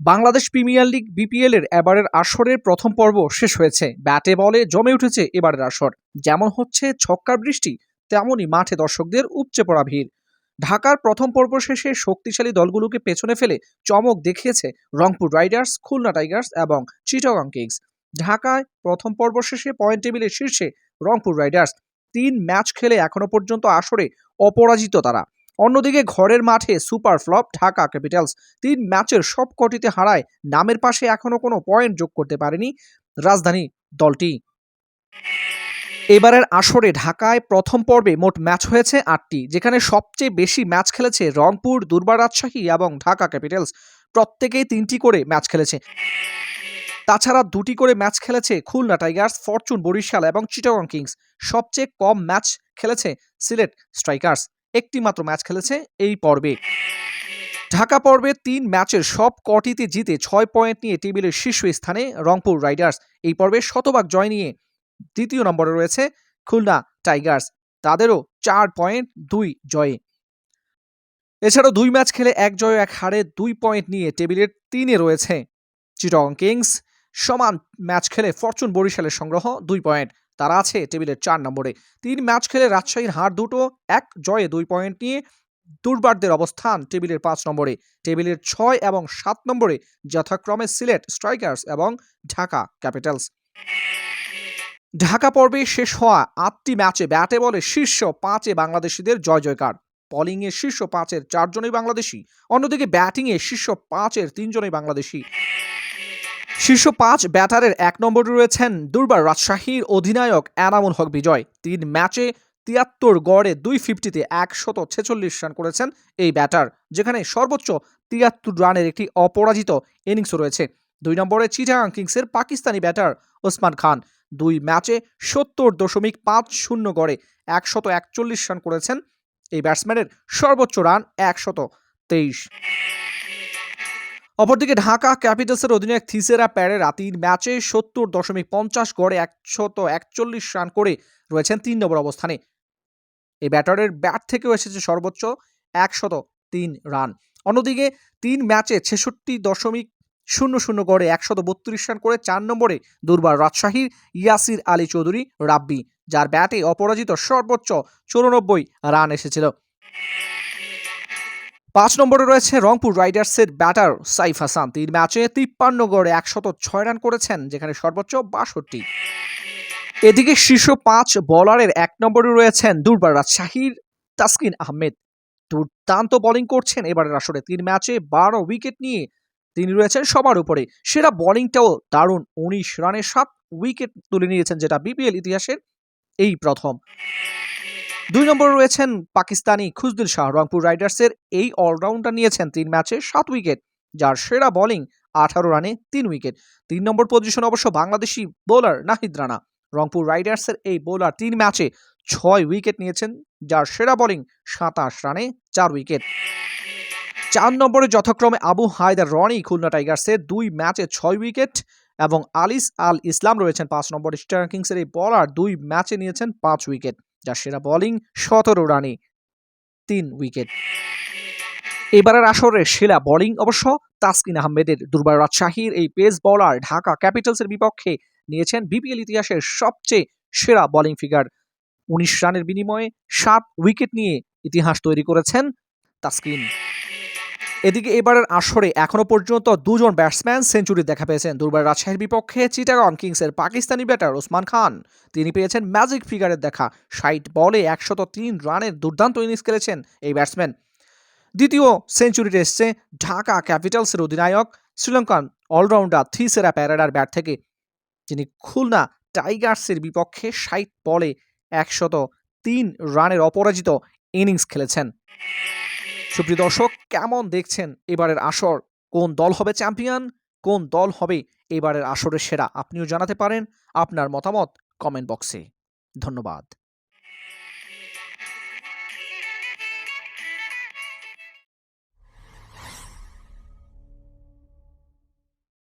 Bangladesh premier league BPL এর এবারের আসরের প্রথম পর্ব শেষ হয়েছে। ব্যাটে বলে জমে উঠেছে এবারের আসর। যেমন হচ্ছে ছক্কার বৃষ্টি, তেমনই মাঠে দর্শকদের উপচে পড়া ভিড়। ঢাকার প্রথম পর্ব শেষে শক্তিশালী দলগুলোকে পেছনে ফেলে চমক দেখিয়েছে রংপুর রাইডার্স, খুলনা টাইগার্স এবং চিটাগং কিংস। ঢাকায় প্রথম পর্ব শেষে পয়েন্ট টেবিলের শীর্ষে রংপুর রাইডার্স। তিন ম্যাচ খেলে এখনও পর্যন্ত আসরে অপরাজিত তারা। অন্যদিকে ঘরের মাঠে সুপার ফ্লপ ঢাকা ক্যাপিটালস তিন ম্যাচের সবকটিতে হারায় নামের পাশে এখনও কোনো পয়েন্ট যোগ করতে পারেনি রাজধানী দলটি। এবারের আসরে ঢাকায় প্রথম পর্বে মোট ম্যাচ হয়েছে আটটি, যেখানে সবচেয়ে বেশি ম্যাচ খেলেছে রংপুর, দুর্বার রাজশাহী এবং ঢাকা ক্যাপিটালস। প্রত্যেকেই তিনটি করে ম্যাচ খেলেছে। তাছাড়া দুটি করে ম্যাচ খেলেছে খুলনা টাইগার্স, ফরচুন বরিশাল এবং চিটাগং কিংস। সবচেয়ে কম ম্যাচ খেলেছে সিলেট স্ট্রাইকার্স। একটি মাত্র ম্যাচ খেলেছে এই পর্বে। ঢাকা পর্বে তিন ম্যাচের সব কটিতে জিতে ছয় পয়েন্ট নিয়ে টেবিলের শীর্ষ স্থানে রংপুর রাইডার্স। এই পর্বে শতভাগ জয় নিয়ে দ্বিতীয় নম্বরে রয়েছে খুলনা টাইগার্স। তাদেরও চার পয়েন্ট দুই জয়ে। এছাড়াও দুই ম্যাচ খেলে এক জয় এক হারে দুই পয়েন্ট নিয়ে টেবিলের তিনে রয়েছে। চিটং কিংস সমান ম্যাচ খেলে ফরচুন বরিশালের সংগ্রহ দুই পয়েন্ট। তারা আছে টেবিলের চার নম্বরে। তিন ম্যাচ খেলে রাজশাহীর হার দুটো, এক জয়ে দুই পয়েন্ট নিয়ে দুর্বারদের অবস্থান টেবিলের পাঁচ নম্বরে। টেবিলের ছয় এবং সাত নম্বরে যথাক্রমে সিলেট স্ট্রাইকার্স এবং ঢাকা ক্যাপিটালস। ঢাকা পর্বে শেষ হওয়া আটটি ম্যাচে ব্যাটে বলে শীর্ষ পাঁচে বাংলাদেশিদের জয় জয়কার। বলিংয়ে শীর্ষ পাঁচের চারজনই বাংলাদেশি, অন্যদিকে ব্যাটিংয়ে শীর্ষ পাঁচের তিনজনই বাংলাদেশি। শীর্ষ পাঁচ ব্যাটারের এক নম্বরে রয়েছেন দুর্বার রাজশাহীর অধিনায়ক এনামুল হক বিজয়। তিন ম্যাচে তিয়াত্তর গড়ে দুই ফিফটিতে একশত ছেচল্লিশ রান করেছেন এই ব্যাটার, যেখানে সর্বোচ্চ তিয়াত্তর রানের একটি অপরাজিত ইনিংসও রয়েছে। দুই নম্বরে চিটাগাং কিংসের পাকিস্তানি ব্যাটার ওসমান খান। দুই ম্যাচে সত্তর দশমিক পাঁচ শূন্য গড়ে একশত একচল্লিশ রান করেছেন। এই ব্যাটসম্যানের সর্বোচ্চ রান একশত তেইশ। অপরদিকে ঢাকা ক্যাপিটালসের অধিনায়ক থিসেরা প্যারেরা তিন ম্যাচে সত্তর দশমিক পঞ্চাশ গড়ে একশত একচল্লিশ রান করে রয়েছেন তিন নম্বর অবস্থানে। এই ব্যাটারের ব্যাট থেকেও এসেছে সর্বোচ্চ একশত তিন রান। অন্যদিকে তিন ম্যাচে ছেষট্টি দশমিক শূন্য শূন্য গড়ে একশত বত্রিশ রান করে চার নম্বরে দুর্বার রাজশাহীর ইয়াসির আলী চৌধুরী রাব্বি, যার ব্যাটে অপরাজিত সর্বোচ্চ চৌরানব্বই রান এসেছিল। পাঁচ নম্বরে রয়েছে রংপুর রাইডার্সের ব্যাটার সাইফ হাসান। তিন ম্যাচে তিপ্পান্ন গড়ে একশত ছয় রান করেছেন, যেখানে সর্বোচ্চ বাষট্টি। এদিকে শীর্ষ পাঁচ বলারের এক নম্বরে রয়েছেন দুর্বার রাজশাহীর তাসকিন আহমেদ। দুর্দান্ত বোলিং করছেন এবারের আসরে। তিন ম্যাচে বারো উইকেট নিয়ে তিনি রয়েছেন সবার উপরে। সেরা বোলিংটাও দারুণ, উনিশ রানে সাত উইকেট তুলে নিয়েছেন, যেটা বিপিএল ইতিহাসের এই প্রথম। দুই নম্বরে রয়েছেন পাকিস্তানি খুজদুল শাহ। রংপুর রাইডার্সের এই অলরাউন্ডার নিয়েছেন তিন ম্যাচে সাত উইকেট, যার সেরা বোলিং আঠারো রানে তিন উইকেট। তিন নম্বর পজিশন অবশ্য বাংলাদেশি বোলার নাহিদ রানা। রংপুর রাইডার্সের এই বোলার তিন ম্যাচে ছয় উইকেট নিয়েছেন, যার সেরা বোলিং সাতাশ রানে চার উইকেট। চার নম্বরে যথাক্রমে আবু হায়দার রনি খুলনা টাইগার্সের দুই ম্যাচে ছয় উইকেট এবং আলিস আল ইসলাম রয়েছেন পাঁচ নম্বরে। স্টার কিংসের এই বলার দুই ম্যাচে নিয়েছেন পাঁচ উইকেট। যার সেরা বোলিং সতেরো রানে, তিন উইকেট এবারের আসরে সেরা বোলিং অবশ্য তাসকিন আহমেদের। দুর্বার রাজশাহীর এই পেস বোলার ঢাকা ক্যাপিটালসের বিপক্ষে নিয়েছেন বিপিএল ইতিহাসের সবচেয়ে সেরা বোলিং ফিগার উনিশ রানের বিনিময়ে সাত উইকেট নিয়ে ইতিহাস তৈরি করেছেন তাসকিন। এদিকে এবারের আসরে এখনও পর্যন্ত দুজন ব্যাটসম্যান সেঞ্চুরি দেখা পেয়েছেন। দুর্বার রাজশাহীর বিপক্ষে চিটাগং কিংসের পাকিস্তানি ব্যাটার ওসমান খান। তিনি পেয়েছেন ম্যাজিক ফিগারের দেখা। ষাট বলে একশত তিন রানের দুর্দান্ত ইনিংস খেলেছেন এই ব্যাটসম্যান। দ্বিতীয় সেঞ্চুরিতে এসছে ঢাকা ক্যাপিটালসের অধিনায়ক, শ্রীলঙ্কান অলরাউন্ডার থিসেরা প্যারাডার ব্যাট থেকে। যিনি খুলনা টাইগার্সের বিপক্ষে ষাট বলে একশত তিন রানের অপরাজিত ইনিংস খেলেছেন। সুপ্রিয় দর্শক, কেমন দেখছেন এবারের আসর? কোন দল হবে চ্যাম্পিয়ন? কোন দল হবে এবারের আসরের সেরা? আপনিও জানাতে পারেন আপনার মতামত কমেন্ট বক্সে। ধন্যবাদ।